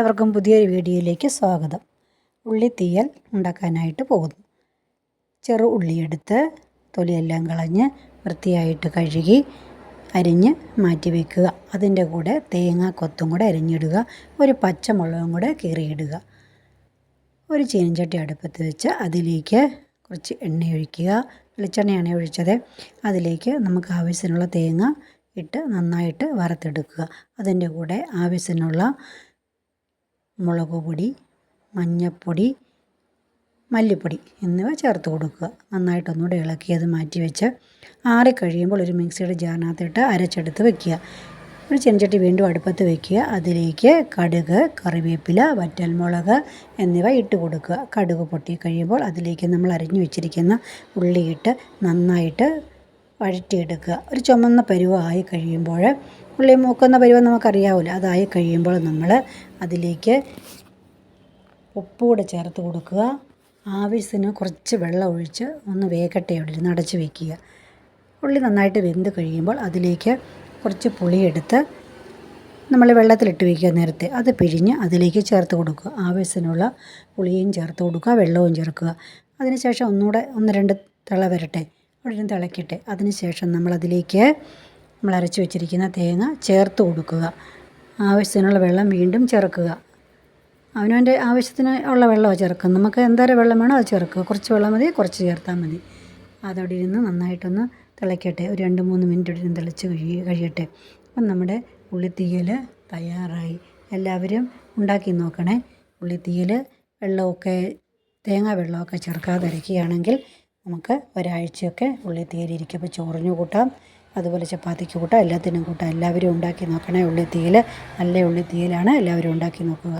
എല്ലാവർക്കും പുതിയൊരു വീഡിയോയിലേക്ക് സ്വാഗതം. ഉള്ളി ഉള്ളിത്തീയൽ ഉണ്ടാക്കാനായിട്ട് പോകുന്നു. ചെറു ഉള്ളിയെടുത്ത് തൊലിയെല്ലാം കളഞ്ഞ് വൃത്തിയായിട്ട് കഴുകി അരിഞ്ഞ് മാറ്റി വയ്ക്കുക അതിന്റെ കൂടെ തേങ്ങ കൊത്തും കൂടെ അരിഞ്ഞിടുക. ഒരു പച്ചമുളകും കൂടെ കീറിയിടുക. ഒരു ചീനച്ചട്ടി അടുപ്പത്ത് വെച്ച് അതിലേക്ക് കുറച്ച് എണ്ണ ഒഴിക്കുക. വെളിച്ചെണ്ണയാണ് ഒഴിച്ചത്? അതിലേക്ക് നമുക്ക് ആവശ്യത്തിനുള്ള തേങ്ങ ഇട്ട് നന്നായിട്ട് വറുത്തെടുക്കുക. അതിന്റെ കൂടെ ആവശ്യത്തിനുള്ള മുളക് പൊടി മഞ്ഞൾപ്പൊടി മല്ലിപ്പൊടി എന്നിവ ചേർത്ത് കൊടുക്കുക. നന്നായിട്ടൊന്നുകൂടെ ഇളക്കി അത് മാറ്റി വെച്ച് ആറിക്കഴിയുമ്പോൾ ഒരു മിക്സിയുടെ ജാറിനകത്തിട്ട് അരച്ചെടുത്ത് വെക്കുക. ഒരു ചെഞ്ചട്ടി വീണ്ടും അടുപ്പത്ത് വെക്കുക. അതിലേക്ക് കടുക് കറിവേപ്പില വറ്റൽമുളക് എന്നിവ ഇട്ട് കൊടുക്കുക. കടുക് പൊട്ടി കഴിയുമ്പോൾ അതിലേക്ക് നമ്മൾ അരിഞ്ഞു വെച്ചിരിക്കുന്ന ഉള്ളിയിട്ട് നന്നായിട്ട് വഴറ്റിയെടുക്കുക. ഒരു ചുമന്ന ആയി കഴിയുമ്പോൾ ഉള്ളി മൂക്കുന്ന പരുവം നമുക്കറിയാവില്ല അതായി കഴിയുമ്പോൾ നമ്മൾ അതിലേക്ക് ഉപ്പുകൂടെ ചേർത്ത് കൊടുക്കുക. ആവശ്യത്തിന് കുറച്ച് വെള്ളം ഒഴിച്ച് ഒന്ന് വേകട്ടെ അവിടെ ഇരുന്ന് അടച്ച് വയ്ക്കുക ഉള്ളി നന്നായിട്ട് വെന്ത് കഴിയുമ്പോൾ അതിലേക്ക് കുറച്ച് പുളിയെടുത്ത് നമ്മൾ വെള്ളത്തിലിട്ട് വയ്ക്കുക നേരത്തെ. അത് പിഴിഞ്ഞ് അതിലേക്ക് ചേർത്ത് കൊടുക്കുക. ആവശ്യത്തിനുള്ള പുളിയും ചേർത്ത് കൊടുക്കുക വെള്ളവും ചേർക്കുക. അതിനുശേഷം ഒന്നുകൂടെ ഒന്ന് രണ്ട് തിള വരട്ടെ. ഇരുന്ന് തിളക്കട്ടെ അതിനുശേഷം നമ്മളതിലേക്ക് നമ്മൾ അരച്ച് വെച്ചിരിക്കുന്ന തേങ്ങ ചേർത്ത് കൊടുക്കുക. ആവശ്യത്തിനുള്ള വെള്ളം വീണ്ടും ചേർക്കുക. അവനവന്റെ ആവശ്യത്തിന് ഉള്ള വെള്ളമോ ചേർക്കുക. നമുക്ക് എന്തോരം വെള്ളം വേണോ അത് ചേർക്കുക. കുറച്ച് വെള്ളം മതി കുറച്ച് ചേർത്താൽ മതി. അതവിടെ ഇരുന്ന് നന്നായിട്ടൊന്ന് തിളയ്ക്കട്ടെ ഒരു രണ്ട് മൂന്ന് മിനിറ്റ് ഇരുന്ന് തിളച്ച് കഴിയ കഴിയട്ടെ. അപ്പം നമ്മുടെ ഉള്ളിത്തീയൽ തയ്യാറായി. എല്ലാവരും ഉണ്ടാക്കി നോക്കണേ. ഉള്ളിത്തീയൽ വെള്ളമൊക്കെ തേങ്ങ വെള്ളമൊക്കെ ചേർക്കാതെ അരയ്ക്കുകയാണെങ്കിൽ നമുക്ക് ഒരാഴ്ചയൊക്കെ ഉള്ളിത്തീയൽ ഇരിക്കുമ്പോൾ ചോറിന് കൂട്ടാം അതുപോലെ ചപ്പാത്തിക്ക് കൂട്ടാം എല്ലാത്തിനും കൂട്ടാം. എല്ലാവരും ഉണ്ടാക്കി നോക്കണേ ഉള്ളിത്തീയിൽ നല്ല ഉള്ളിത്തീയിലാണ് എല്ലാവരും ഉണ്ടാക്കി നോക്കുക.